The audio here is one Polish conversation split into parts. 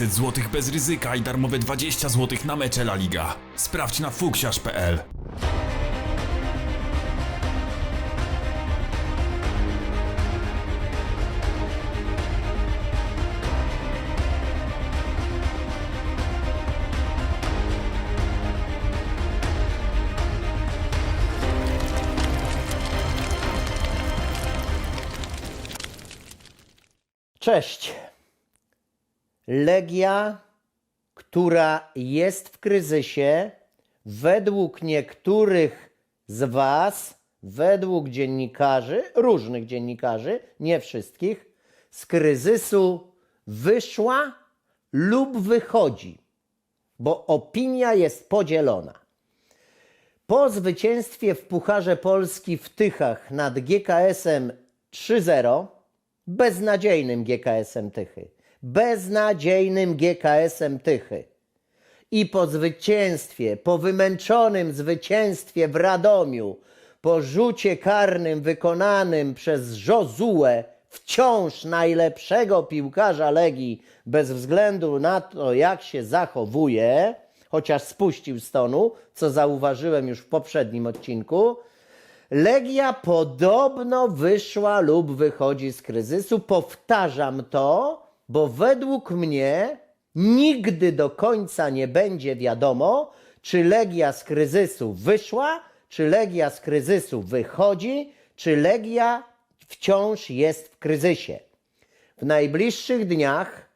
500 zł bez ryzyka i darmowe 20 zł na mecze La Liga. Sprawdź na fuksiarz.pl. Cześć. Legia, która jest w kryzysie, według niektórych z Was, według dziennikarzy, różnych dziennikarzy, nie wszystkich, z kryzysu wyszła lub wychodzi, bo opinia jest podzielona. Po zwycięstwie w Pucharze Polski w Tychach nad GKS-em 3-0, beznadziejnym GKS-em Tychy, beznadziejnym GKS-em Tychy i po zwycięstwie, po wymęczonym zwycięstwie w Radomiu, po rzucie karnym wykonanym przez Jozuę, wciąż najlepszego piłkarza Legii, bez względu na to, jak się zachowuje, chociaż spuścił z tonu, co zauważyłem już w poprzednim odcinku, Legia podobno wyszła lub wychodzi z kryzysu. Powtarzam to, bo według mnie nigdy do końca nie będzie wiadomo, czy Legia z kryzysu wyszła, czy Legia z kryzysu wychodzi, czy Legia wciąż jest w kryzysie. W najbliższych dniach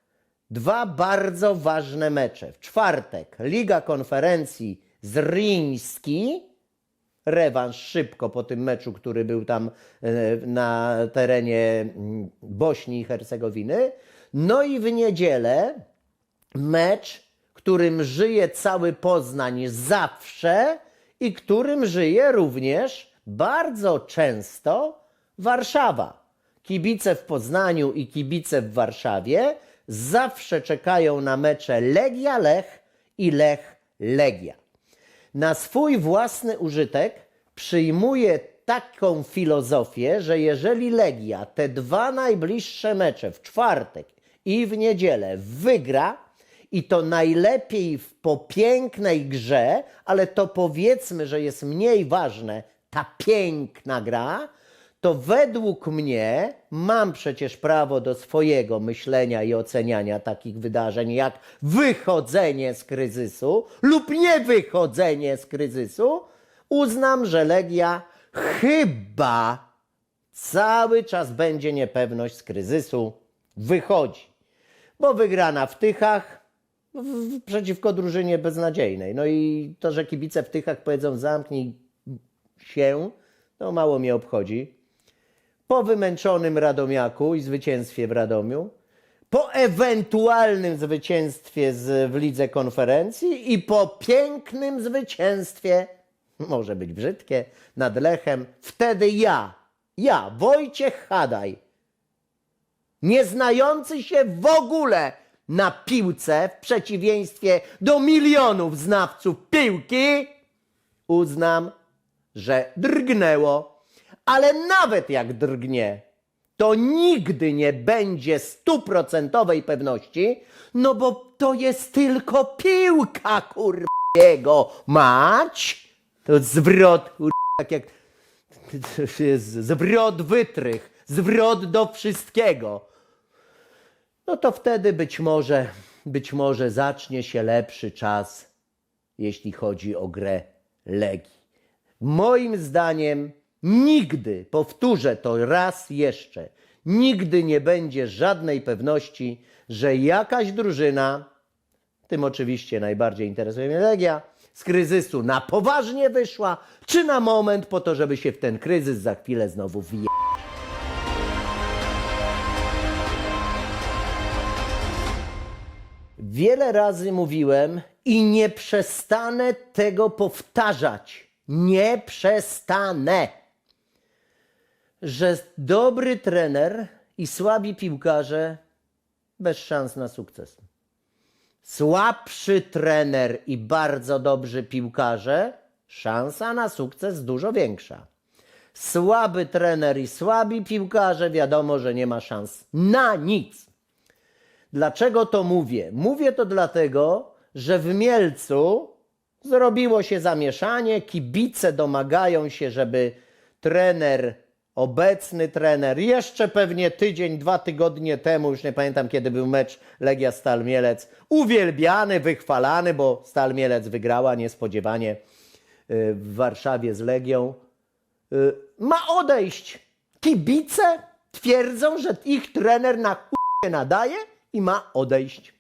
dwa bardzo ważne mecze. W czwartek Liga Konferencji z Riński, rewanż szybko po tym meczu, który był tam e, na terenie mm, Bośni i Hercegowiny. No i w niedzielę mecz, którym żyje cały Poznań zawsze i którym żyje również bardzo często Warszawa. Kibice w Poznaniu i kibice w Warszawie zawsze czekają na mecze Legia Lech i Lech Legia na swój własny użytek przyjmuje taką filozofię, że jeżeli Legia te dwa najbliższe mecze w czwartek i w niedzielę wygra, i to najlepiej w popięknej grze, ale to powiedzmy, że jest mniej ważne ta piękna gra, to według mnie mam przecież prawo do swojego myślenia i oceniania takich wydarzeń, jak wychodzenie z kryzysu lub nie wychodzenie z kryzysu. Uznam, że Legia chyba cały czas będzie niepewność z kryzysu wychodzi. Bo wygrana w Tychach w, przeciwko drużynie beznadziejnej. No i to, że kibice w Tychach powiedzą zamknij się, to mało mnie obchodzi po wymęczonym Radomiaku i zwycięstwie w Radomiu, po ewentualnym zwycięstwie z, w lidze konferencji i po pięknym zwycięstwie, może być brzydkie, nad Lechem, wtedy ja, ja, Wojciech Hadaj, nie znający się w ogóle na piłce, w przeciwieństwie do milionów znawców piłki, uznam, że drgnęło ale nawet jak drgnie, to nigdy nie będzie stuprocentowej pewności, no bo to jest tylko piłka, kurwa, mać. To zwrot, kurwa, tak jak zwrot wytrych, zwrot do wszystkiego. No to wtedy być może, być może zacznie się lepszy czas, jeśli chodzi o grę Legii. Moim zdaniem Nigdy, powtórzę to raz jeszcze, nigdy nie będzie żadnej pewności, że jakaś drużyna, tym oczywiście najbardziej interesuje mnie Legia, z kryzysu na poważnie wyszła, czy na moment po to, żeby się w ten kryzys za chwilę znowu wje. Wiele razy mówiłem i nie przestanę tego powtarzać. Nie przestanę że dobry trener i słabi piłkarze bez szans na sukces. Słabszy trener i bardzo dobrzy piłkarze, szansa na sukces dużo większa. Słaby trener i słabi piłkarze, wiadomo, że nie ma szans na nic. Dlaczego to mówię? Mówię to dlatego, że w Mielcu zrobiło się zamieszanie, kibice domagają się, żeby trener, obecny trener, jeszcze pewnie tydzień, dwa tygodnie temu, już nie pamiętam kiedy był mecz Legia Stal Mielec, uwielbiany, wychwalany, bo Stal Mielec wygrała niespodziewanie y, w Warszawie z Legią, y, ma odejść. Kibice twierdzą, że ich trener na chuj nadaje i ma odejść.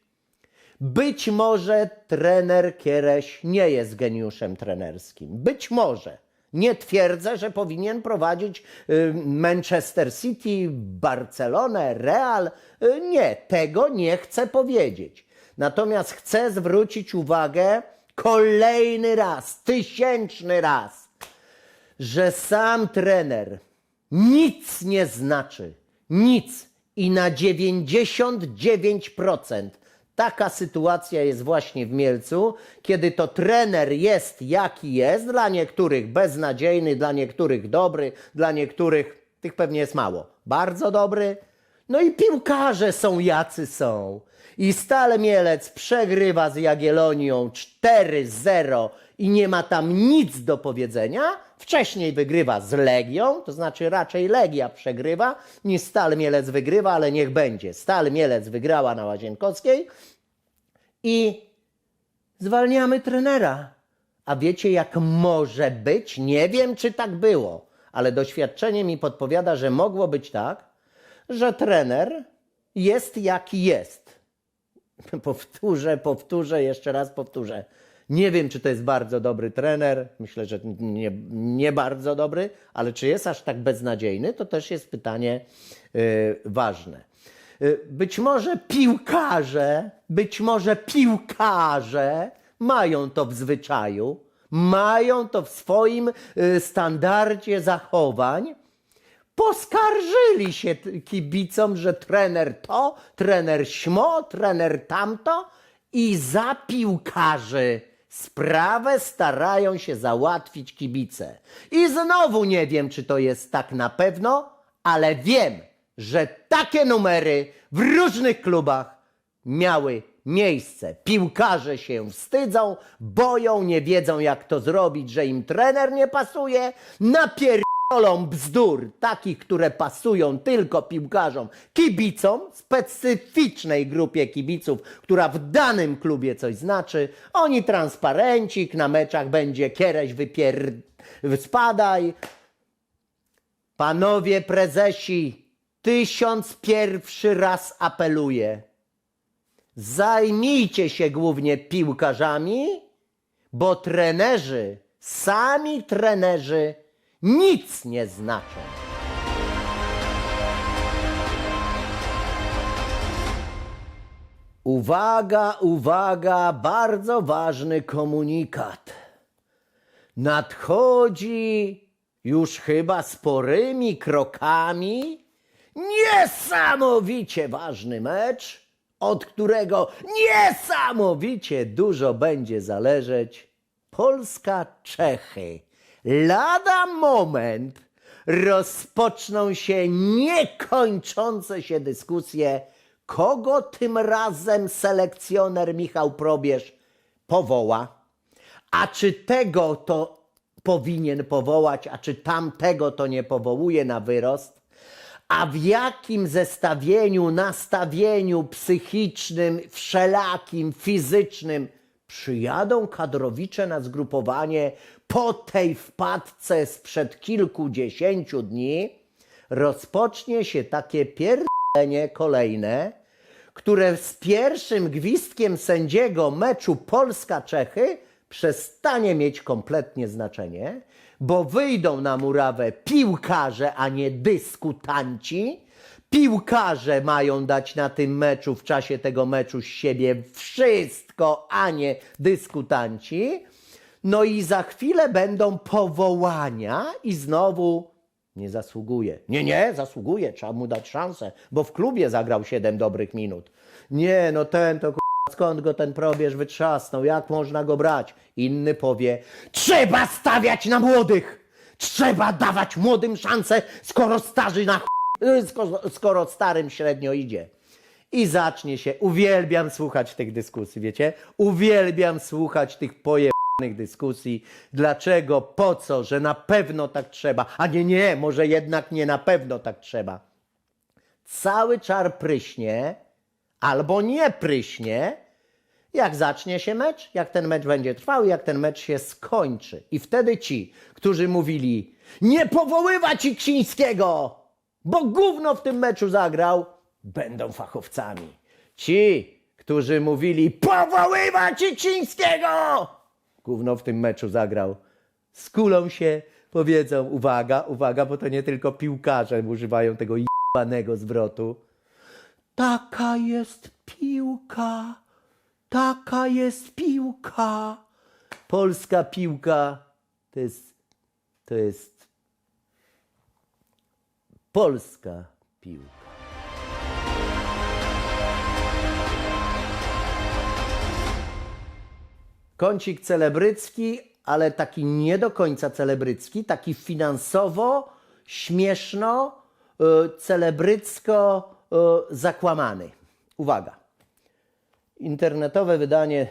Być może trener Kiereś nie jest geniuszem trenerskim. Być może. Nie twierdzę, że powinien prowadzić y, Manchester City, Barcelonę, Real. Y, Nie, tego nie chcę powiedzieć. Natomiast chcę zwrócić uwagę kolejny raz, tysięczny raz, że sam trener nic nie znaczy. Nic. I na 99% taka sytuacja jest właśnie w Mielcu, kiedy to trener jest jaki jest, dla niektórych beznadziejny, dla niektórych dobry, dla niektórych tych pewnie jest mało. Bardzo dobry. No i piłkarze są jacy są. I Stal Mielec przegrywa z Jagiellonią 4-0 i nie ma tam nic do powiedzenia. Wcześniej wygrywa z Legią, to znaczy raczej Legia przegrywa niż Stal Mielec wygrywa, ale niech będzie. Stal Mielec wygrała na Łazienkowskiej i zwalniamy trenera. A wiecie, jak może być? Nie wiem, czy tak było, ale doświadczenie mi podpowiada, że mogło być tak, że trener jest jaki jest. Powtórzę, powtórzę, jeszcze raz powtórzę. Nie wiem, czy to jest bardzo dobry trener. Myślę, że nie, nie bardzo dobry, ale czy jest aż tak beznadziejny, to też jest pytanie y, ważne. Y, być może piłkarze, być może piłkarze mają to w zwyczaju, mają to w swoim y, standardzie zachowań, Poskarżyli się kibicom, że trener to, trener śmo, trener tamto i za piłkarzy sprawę starają się załatwić kibice. I znowu nie wiem, czy to jest tak na pewno, ale wiem, że takie numery w różnych klubach miały miejsce. Piłkarze się wstydzą, boją, nie wiedzą jak to zrobić, że im trener nie pasuje, napierdolą bzdur, takich, które pasują tylko piłkarzom, kibicom, specyficznej grupie kibiców, która w danym klubie coś znaczy. Oni transparencik, na meczach będzie kiereś wypier... spadaj. Panowie prezesi, tysiąc pierwszy raz apeluję. Zajmijcie się głównie piłkarzami, bo trenerzy, sami trenerzy nic nie znaczą. Uwaga, uwaga, bardzo ważny komunikat. Nadchodzi już chyba sporymi krokami niesamowicie ważny mecz, od którego niesamowicie dużo będzie zależeć. Polska-Czechy. Lada moment rozpoczną się niekończące się dyskusje, kogo tym razem selekcjoner Michał Probierz powoła. A czy tego to powinien powołać, a czy tamtego to nie powołuje na wyrost? A w jakim zestawieniu, nastawieniu psychicznym, wszelakim, fizycznym przyjadą kadrowicze na zgrupowanie po tej wpadce sprzed kilkudziesięciu dni, rozpocznie się takie pierdolenie kolejne, które z pierwszym gwizdkiem sędziego meczu Polska-Czechy przestanie mieć kompletnie znaczenie, bo wyjdą na murawę piłkarze, a nie dyskutanci. Piłkarze mają dać na tym meczu, w czasie tego meczu z siebie wszystko, a nie dyskutanci. No i za chwilę będą powołania i znowu nie zasługuje. Nie, nie, zasługuje, trzeba mu dać szansę, bo w klubie zagrał 7 dobrych minut. Nie, no ten to skąd go ten probierz wytrzasnął, jak można go brać? Inny powie, trzeba stawiać na młodych, trzeba dawać młodym szansę, skoro starzy na skoro, skoro starym średnio idzie. i zacznie się. Uwielbiam słuchać tych dyskusji, wiecie? Uwielbiam słuchać tych pojebanych dyskusji. Dlaczego, po co, że na pewno tak trzeba, a nie, nie, może jednak nie na pewno tak trzeba. Cały czar pryśnie, albo nie pryśnie, jak zacznie się mecz, jak ten mecz będzie trwał, jak ten mecz się skończy. I wtedy ci, którzy mówili, nie powoływać Iksińskiego, bo gówno w tym meczu zagrał, będą fachowcami. Ci, którzy mówili, powoływać Iksińskiego, gówno w tym meczu zagrał, skulą się, powiedzą, uwaga, uwaga, bo to nie tylko piłkarze używają tego jebanego zwrotu. Taka jest piłka. Taka jest piłka. Polska piłka to jest. To jest. Polska piłka. Kącik celebrycki, ale taki nie do końca celebrycki, taki finansowo, śmieszno, y, celebrycko y, zakłamany. Uwaga internetowe wydanie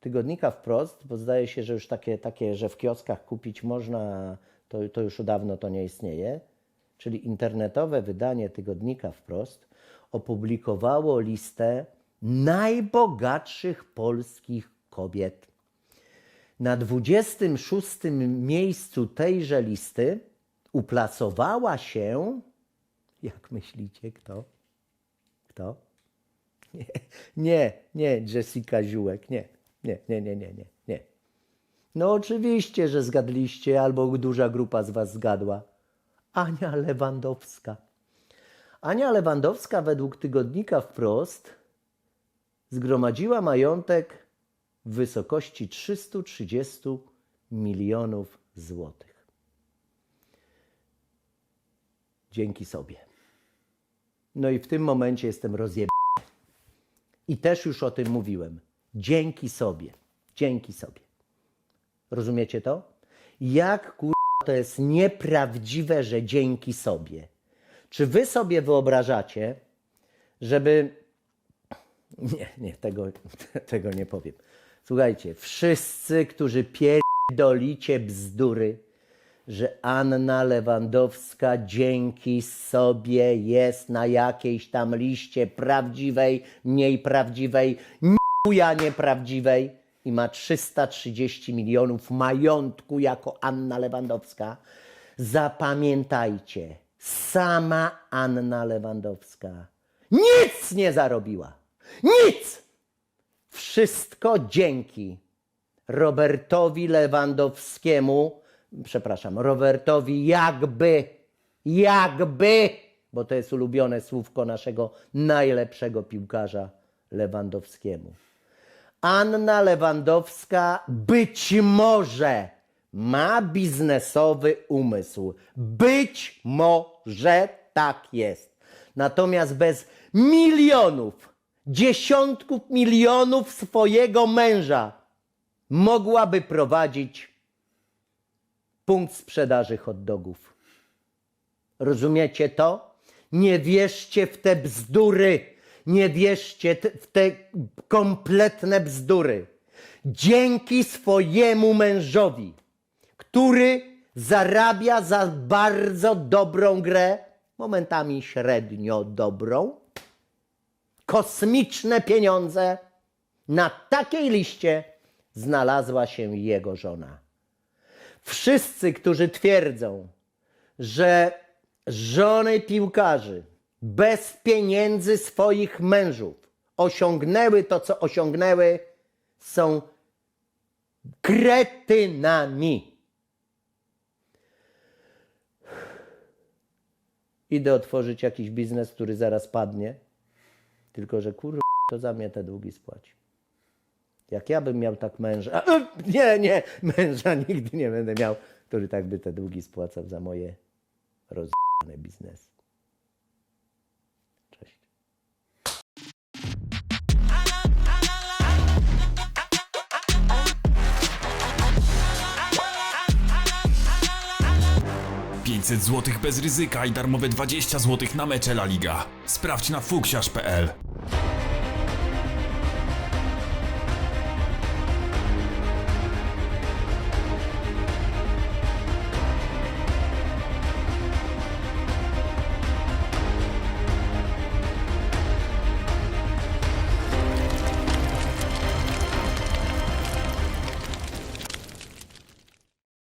tygodnika wprost, bo zdaje się, że już takie, takie że w kioskach kupić można, to, to już dawno to nie istnieje. Czyli internetowe wydanie tygodnika wprost opublikowało listę najbogatszych polskich kobiet. Na 26 miejscu tejże listy uplasowała się, jak myślicie, kto? Kto? Nie, nie, nie, Jessica Ziółek, nie, nie, nie, nie, nie, nie, nie. No oczywiście, że zgadliście, albo duża grupa z was zgadła. Ania Lewandowska. Ania Lewandowska według tygodnika wprost zgromadziła majątek w wysokości 330 milionów złotych. Dzięki sobie. No i w tym momencie jestem rozjebany. I też już o tym mówiłem. Dzięki sobie. Dzięki sobie. Rozumiecie to? Jak kur... to jest nieprawdziwe, że dzięki sobie. Czy wy sobie wyobrażacie, żeby. Nie, nie, tego, tego nie powiem. Słuchajcie, wszyscy, którzy pierdolicie bzdury, że Anna Lewandowska dzięki sobie jest na jakiejś tam liście prawdziwej, mniej prawdziwej, chuja nieprawdziwej i ma 330 milionów majątku jako Anna Lewandowska. Zapamiętajcie, sama Anna Lewandowska nic nie zarobiła. Nic! Wszystko dzięki Robertowi Lewandowskiemu, przepraszam, Robertowi jakby, jakby, bo to jest ulubione słówko naszego najlepszego piłkarza Lewandowskiemu. Anna Lewandowska być może ma biznesowy umysł. Być może tak jest. Natomiast bez milionów, dziesiątków milionów swojego męża mogłaby prowadzić punkt sprzedaży hot dogów. Rozumiecie to? Nie wierzcie w te bzdury. Nie wierzcie w te kompletne bzdury. Dzięki swojemu mężowi, który zarabia za bardzo dobrą grę, momentami średnio dobrą, kosmiczne pieniądze, na takiej liście znalazła się jego żona. Wszyscy, którzy twierdzą, że żony piłkarzy bez pieniędzy swoich mężów osiągnęły to, co osiągnęły, są kretynami. Idę otworzyć jakiś biznes, który zaraz padnie, tylko że kurwa, to za mnie te długi spłaci. Jak ja bym miał tak męża, nie, nie, męża nigdy nie będę miał, który tak by te długi spłacał za moje rozjebane biznesy. 500 zł bez ryzyka i darmowe 20 zł na mecze La Liga. Sprawdź na fuksiarz.pl